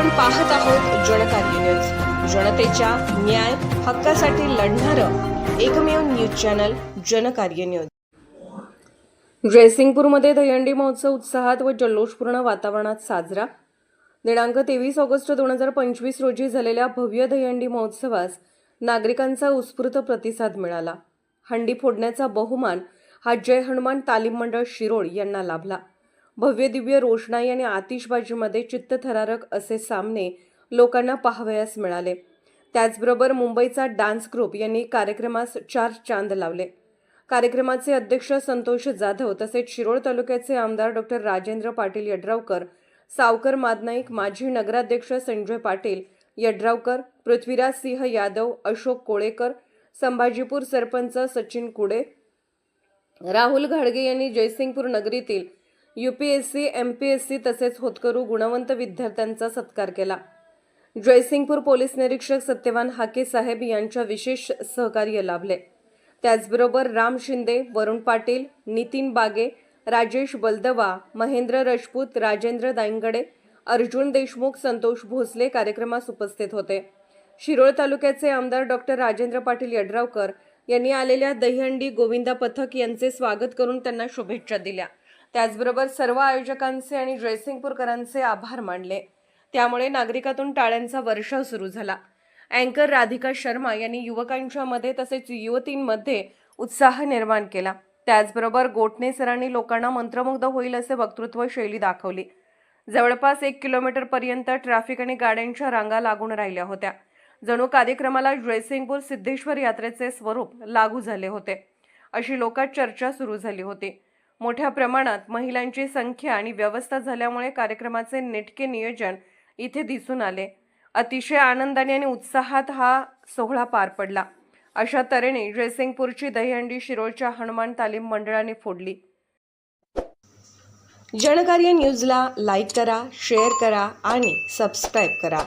आपण पाहत आहोत जनकार्य न्यूज जनतेच्या न्याय हक्कासाठी लढणारं एकमेव न्यूज चॅनल जनकार्य न्यूज जयसिंगपूरमध्ये दहीहंडी महोत्सव उत्साहात व जल्लोषपूर्ण वातावरणात साजरा. दिनांक तेवीस ऑगस्ट दोन हजार पंचवीस रोजी झालेल्या भव्य दहीहंडी महोत्सवास नागरिकांचा उत्स्फूर्त प्रतिसाद मिळाला. हंडी फोडण्याचा बहुमान हा जय हनुमान तालीम मंडळ शिरोळ यांना लाभला. भव्य दिव्य रोषणाई आणि आतिषबाजीमध्ये चित्तथरारक असे सामने लोकांना पाहावयास मिळाले. त्याचबरोबर मुंबईचा डान्स ग्रुप यांनी कार्यक्रमास चार चांद लावले. कार्यक्रमाचे अध्यक्ष संतोष जाधव तसेच शिरोळ तालुक्याचे आमदार डॉक्टर राजेंद्र पाटील यड्रावकर सावकर मादनाईक माजी नगराध्यक्ष संजय पाटील यड्रावकर पृथ्वीराज सिंह यादव अशोक कोळेकर संभाजीपूर सरपंच सचिन कुडे राहुल घाडगे यांनी Jaysingpur नगरीतील U P S C M P S C तसेच होतकरू गुणवंत विद्यार्थ्यांचा सत्कार केला. जयसिंगपूर पोलीस निरीक्षक सत्यवान हाके साहेब यांच्या विशेष सहकार्य लाभले. त्याचबरोबर राम शिंदे वरुण पाटील नितीन बागे राजेश बलदवा महेंद्र राजपूत राजेंद्र दाईंगडे अर्जुन देशमुख संतोष भोसले कार्यक्रमास उपस्थित होते. शिरोळ तालुक्याचे आमदार डॉक्टर राजेंद्र पाटील यड्रावकर यांनी आलेल्या दहीहंडी गोविंदा पथक यांचे स्वागत करून त्यांना शुभेच्छा दिल्या. त्याचबरोबर सर्व आयोजकांचे आणि जयसिंगपूरकरांचे आभार मानले. त्यामुळे नागरिकातून टाळ्यांचा वर्षाव सुरू झाला. अँकर राधिका शर्मा यांनी युवकांच्या मध्ये तसेच युवतींमध्ये उत्साह निर्माण केला. त्याचबरोबर गोटणे सरांनी लोकांना मंत्रमुग्ध होईल असे वक्तृत्व शैली दाखवली. जवळपास एक किलोमीटर पर्यंत ट्रॅफिक आणि गाड्यांच्या रांगा लागून राहिल्या होत्या. जणू कार्यक्रमाला जयसिंगपूर सिद्धेश्वर यात्रेचे स्वरूप लागू झाले होते. अशी लोकात चर्चा सुरू झाली होती. मोठ्या प्रमाणात महिलांची संख्या आणि व्यवस्था झाल्यामुळे कार्यक्रमाचे नेटके नियोजन इथे दिसून आले. अतिशय आनंदाने आणि उत्साहात हा सोहळा पार पडला. अशा तऱ्हेने जयसिंगपूरची दहीहंडी शिरोळच्या हनुमान तालीम मंडळाने फोडली. जनकार्य न्यूजला लाईक करा शेअर करा आणि सबस्क्राईब करा.